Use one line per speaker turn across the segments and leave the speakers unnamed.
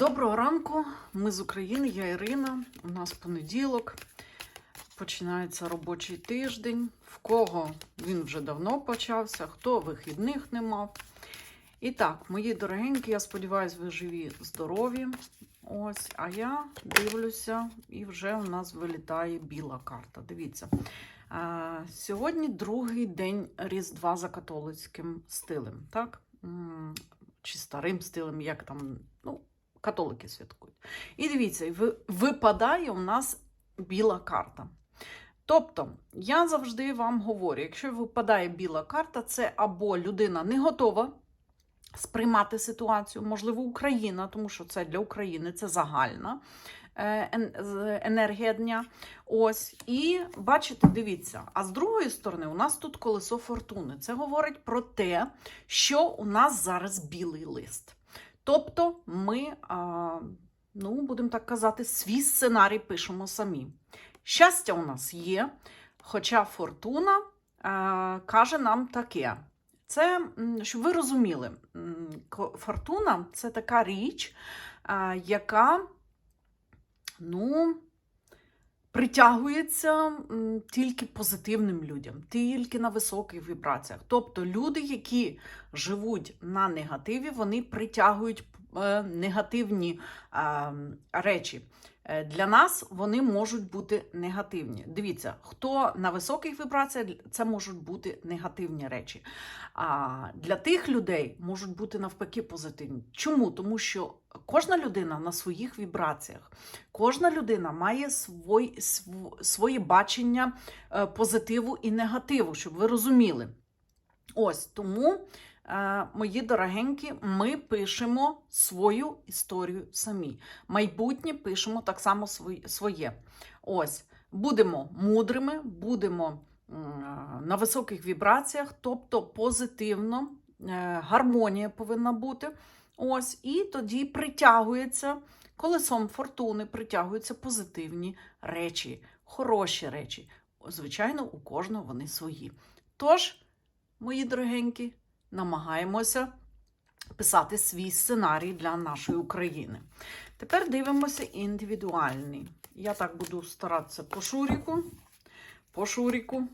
Доброго ранку, ми з України, я Ірина. У нас понеділок. Починається робочий тиждень. В кого він вже давно почався, хто вихідних не мав. І так, мої дорогенькі, я сподіваюся, ви живі, здорові. Ось, а я дивлюся, і вже у нас вилітає біла карта. Дивіться. Сьогодні другий день Різдва за католицьким стилем, так? Чи старим стилем, як там, ну, католики святкують. І дивіться, випадає у нас біла карта. Тобто, я завжди вам говорю: якщо випадає біла карта, це або людина не готова сприймати ситуацію, можливо, Україна, тому що це для України це загальна е, енергія дня. Ось. І бачите, дивіться. А з другої сторони, у нас тут колесо фортуни. Це говорить про те, що у нас зараз білий лист. Тобто ми, ну, будемо так казати, свій сценарій пишемо самі. Щастя у нас є, хоча фортуна е, каже нам таке. Це, щоб ви розуміли, фортуна це така річ, е, яка ну, притягується тільки позитивним людям, тільки на високих вібраціях. Тобто люди, які живуть на негативі, вони притягують негативні е, речі. Е, Для нас вони можуть бути негативні. Дивіться, хто на високих вібраціях, це можуть бути негативні речі. А для тих людей можуть бути навпаки позитивні. Чому? Тому що кожна людина на своїх вібраціях, кожна людина має свой, св- своє бачення е, позитиву і негативу, щоб ви розуміли. Ось тому, мої дорогенькі, ми пишемо свою історію самі. Майбутнє пишемо так само своє. Ось, будемо мудрими, будемо на високих вібраціях, тобто позитивно, е, гармонія повинна бути. Ось, і тоді притягується колесом фортуни, притягуються позитивні речі, хороші речі. Звичайно, у кожного вони свої. Тож, мої дорогенькі, намагаємося писати свій сценарій для нашої України. Тепер дивимося індивідуальний. Я так буду старатися по шуріку. По шуріку.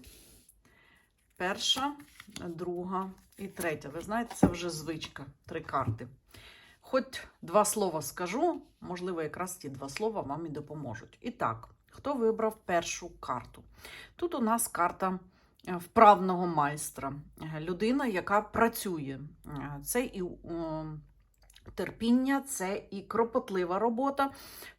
Перша, друга і третя. Ви знаєте, це вже звичка. Три карти. Хоч два слова скажу, можливо, якраз ті два слова вам і допоможуть. І так, хто вибрав першу карту? Тут у нас карта вправного майстра, Е, людина, яка працює. Е, Це і е, терпіння, це і кропотлива робота,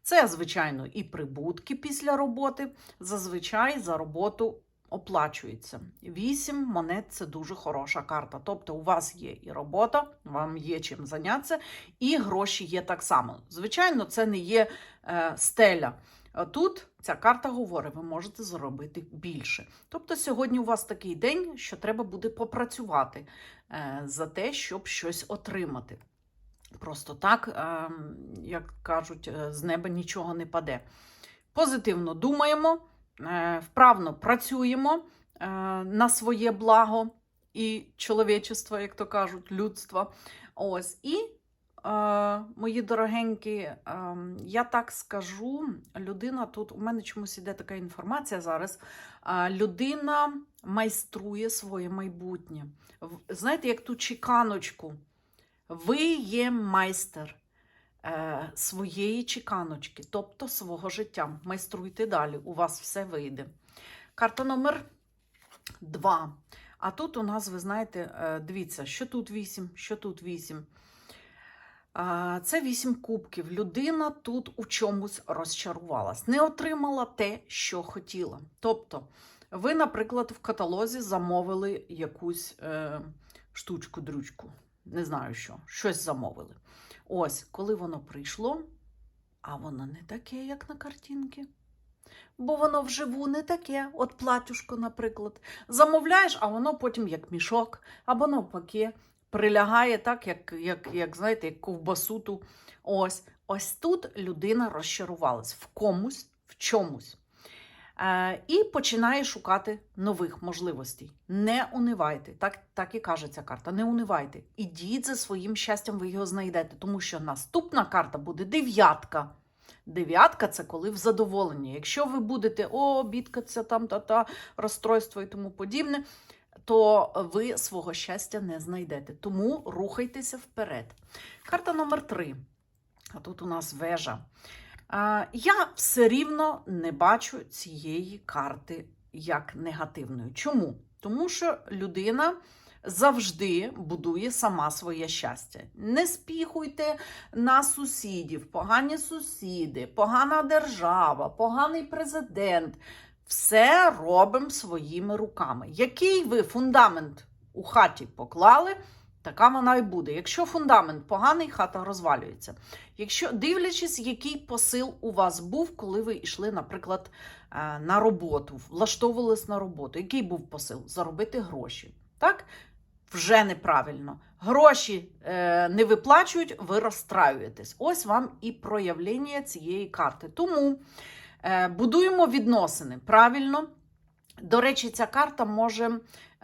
це, звичайно, і прибутки після роботи. Зазвичай за роботу оплачується. Вісім монет це дуже хороша карта. Тобто, у вас є і робота, вам є чим зайнятися, і гроші є так само. Звичайно, це не є е, стеля. А Тут ця карта говорить, ви можете заробити більше. Тобто сьогодні у вас такий день, що треба буде попрацювати е, за те, щоб щось отримати. Просто так, е, як кажуть, е, з неба нічого не паде. Позитивно думаємо, е, вправно працюємо е, на своє благо і чоловічество, як то кажуть, людство. Ось. І Е, Е, мої дорогенькі, е, я так скажу, людина тут у мене чомусь іде така інформація зараз. Е, людина майструє своє майбутнє. Знаєте, як ту чеканочку. Ви є майстер своєї чеканочки, тобто свого життя. Майструйте далі, у вас все вийде. Карта номер 2. А тут у нас, ви знаєте, дивіться, що тут вісім, що тут вісім. Це вісім кубків. Людина тут у чомусь розчарувалась, не отримала те, що хотіла. Тобто, ви, наприклад, в каталозі замовили якусь е, штучку-дрючку, не знаю що, щось замовили. Ось, коли воно прийшло, а воно не таке, як на картинці. Бо воно вживу не таке, от платюшко, наприклад. Замовляєш, а воно потім як мішок, або навпаки, прилягає так, як, як, як знаєте, як ковбасу ту. Ось, ось тут людина розчарувалась в комусь, в чомусь. Е, і починає шукати нових можливостей. Не унивайте. Так, так і каже ця карта. Не унивайте. Ідіть за своїм щастям, ви його знайдете, тому що наступна карта буде дев'ятка. Дев'ятка це коли в задоволенні. Якщо ви будете о, бідкатися там та-та, розстройство і тому подібне, то ви свого щастя не знайдете. Тому рухайтеся вперед. Карта номер три. А тут у нас вежа. Я все рівно не бачу цієї карти як негативною. Чому? Тому що людина завжди будує сама своє щастя. Не спіхуйте на сусідів, погані сусіди, погана держава, поганий президент. Все робимо своїми руками. Який ви фундамент у хаті поклали, така вона і буде. Якщо фундамент поганий, хата розвалюється. Якщо дивлячись, який посил у вас був, коли ви йшли, наприклад, е, на роботу, влаштовувались на роботу, який був посил? Заробити гроші. Так? Вже неправильно. Гроші е, не виплачують, ви розстраюєтесь. Ось вам і проявлення цієї карти. Тому будуємо відносини правильно. До речі, ця карта може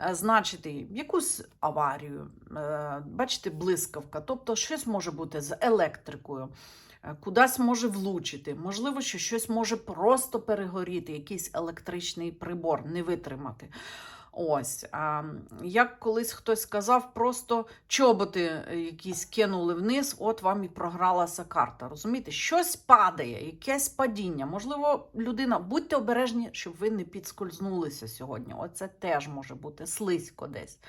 е, значити якусь аварію, е, бачите, блискавка, тобто щось може бути з електрикою, е, кудись може влучити, можливо, що щось може просто перегоріти, якийсь електричний прибор, не витримати. Ось, а, як колись хтось сказав, просто чоботи е, якісь кинули вниз, от вам і програлася карта. Розумієте, щось падає, якесь падіння. Можливо, людина, будьте обережні, щоб ви не підскользнулися сьогодні. Оце теж може бути слизько десь.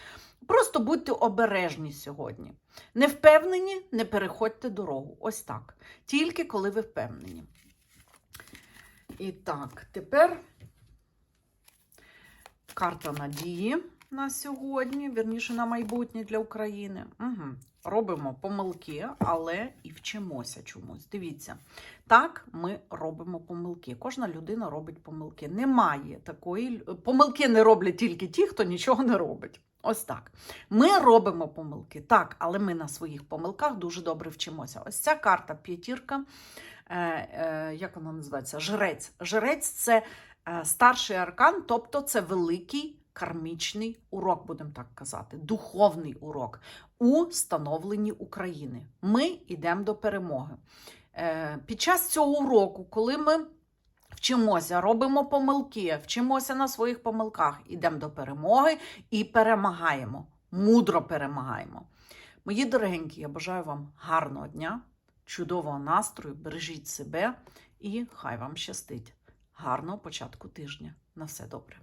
Просто будьте обережні сьогодні. Не впевнені, не переходьте дорогу. Ось так. Тільки коли ви впевнені. І так, тепер карта надії на сьогодні, вірніше на майбутнє для України. Угу. Робимо помилки, але і вчимося чомусь. Дивіться, так ми робимо помилки. Кожна людина робить помилки. Немає такої помилки не роблять тільки ті, хто нічого не робить. Ось так. Ми робимо помилки, так, але ми на своїх помилках дуже добре вчимося. Ось ця карта п'ятірка. Е, е, як вона називається? Жрець. Жрець це старший аркан, тобто це великий кармічний урок, будемо так казати, духовний урок у становленні України. Ми йдемо до перемоги. Е, під час цього уроку, коли ми вчимося, робимо помилки, вчимося на своїх помилках, йдемо до перемоги і перемагаємо. Мудро перемагаємо. Мої дорогенькі, я бажаю вам гарного дня, чудового настрою, бережіть себе і хай вам щастить. Гарного початку тижня. На все добре.